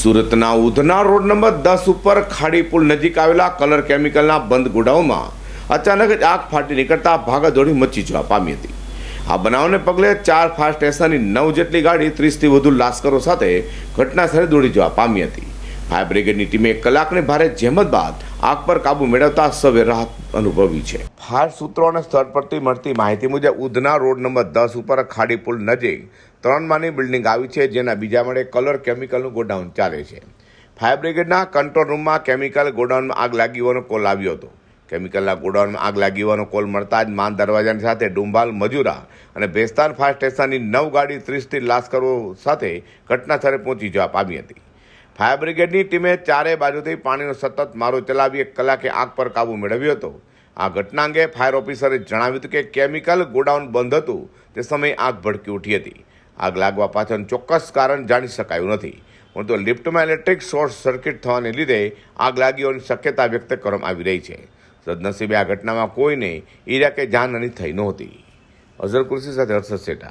સુરતના Udhna road number દસ ઉપર ખાડી પુલ નજીક આવેલા કલર કેમિકલના બંધ ગોડાઉનમાં અચાનક જ આગ ફાટી નીકળતા ભાગાદોડી મચી જવા પામી હતી. આ બનાવને પગલે ચાર ફાયર સ્ટેશનની નવ જેટલી ગાડી ત્રીસથી વધુ લાશ્કરો સાથે ઘટનાસ્થળે દોડી જવા પામી હતી. ફાયર બ્રિગેડની ટીમે કલાકની ભારે જહેમત બાદ આગ પર કાબુ મેળવતા સવે રાહત અનુભવી છે. ફાયર સૂત્રો અને સ્થળ પરથી મળતી માહિતી મુજબ, ઉધના રોડ નંબર દસ ઉપર ખાડી પુલ નજીક ત્રણ માની બિલ્ડિંગ આવી છે, જેના બીજા મળે કલર કેમિકલનું ગોડાઉન ચાલે છે. ફાયર બ્રિગેડના કંટ્રોલ રૂમમાં કેમિકલ ગોડાઉનમાં આગ લાગી હોવાનો કોલ આવ્યો હતો. કેમિકલના ગોડાઉનમાં આગ લાગી હોવાનો કોલ મળતા જ માન દરવાજાની સાથે ડુંબાલ મજુરા અને ભેસ્તાન ફાયર સ્ટેશનની નવ ગાડી ત્રીસથી લાશ્કરો સાથે ઘટનાસ્થળે પહોંચી જવા પામી હતી. ફાયર બ્રિગેડની ટીમે ચારે બાજુથી પાણીનો સતત મારો ચલાવી એક કલાકે આગ પર કાબુ મેળવ્યો હતો. આ ઘટના અંગે ફાયર ઓફિસરે જણાવ્યું હતું કે કેમિકલ ગોડાઉન બંધ હતું. તે સમયે આગ ભડકી ઉઠી હતી. આગ લાગવા પાછળનું ચોક્કસ કારણ જાણી શકાયું નથી. પરંતુ લિફ્ટમાં ઇલેક્ટ્રિક શોર્ટ સર્કિટ થવાને લીધે આગ લાગી હોવાની શક્યતા વ્યક્ત કરવામાં આવી રહી છે. સદનસીબે આ ઘટનામાં કોઈને ઈરા કે જાનહાની થઈ નહોતી. અઝર કુર્સી સાથે હર્ષદ શેઠા.